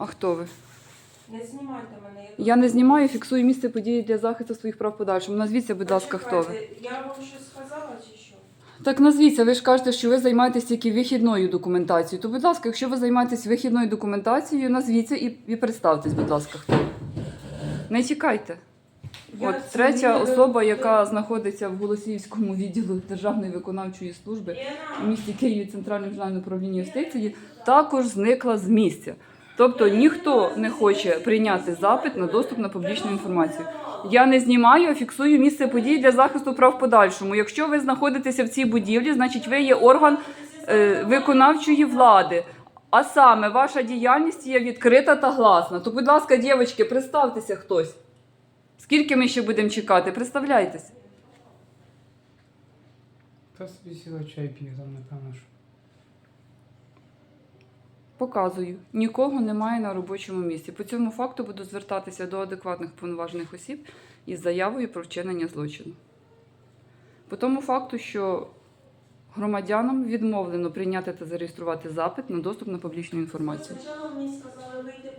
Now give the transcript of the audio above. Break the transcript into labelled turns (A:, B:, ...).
A: А хто ви?
B: Не знімайте мене.
A: Я не знімаю, фіксую місце події для захисту своїх прав подальшому. Назвіться, будь ласка, хто ви.
B: Я вам щось сказала чи що?
A: Так назвіться, ви ж кажете, що ви займаєтесь тільки вихідною документацією. То, будь ласка, якщо ви займаєтесь вихідною документацією, назвіться і, і представтесь, будь ласка, хто. ви. Не тікайте.
B: Я
A: От третя
B: не
A: особа, яка знаходиться в Голосіївському відділу Державної виконавчої служби в місті Києві Центральним державним управління юстиції, також зникла з місця. Тобто ніхто не хоче прийняти запит на доступ на публічну інформацію. Я не знімаю, а фіксую місце подій для захисту прав подальшому. Якщо ви знаходитеся в цій будівлі, значить ви є орган е, виконавчої влади. А саме ваша діяльність є відкрита та гласна. То, будь ласка, дівчатки, представтеся хтось. Скільки ми ще будемо чекати? Представляйтесь.
C: Та собі сіла чай п'є там, напевно, що.
A: Показую. Нікого немає на робочому місці. По цьому факту буду звертатися до адекватних повноважених осіб із заявою про вчинення злочину. По тому факту, що громадянам відмовлено прийняти та зареєструвати запит на доступ на публічну інформацію.
B: Спочатку мені сказали вийти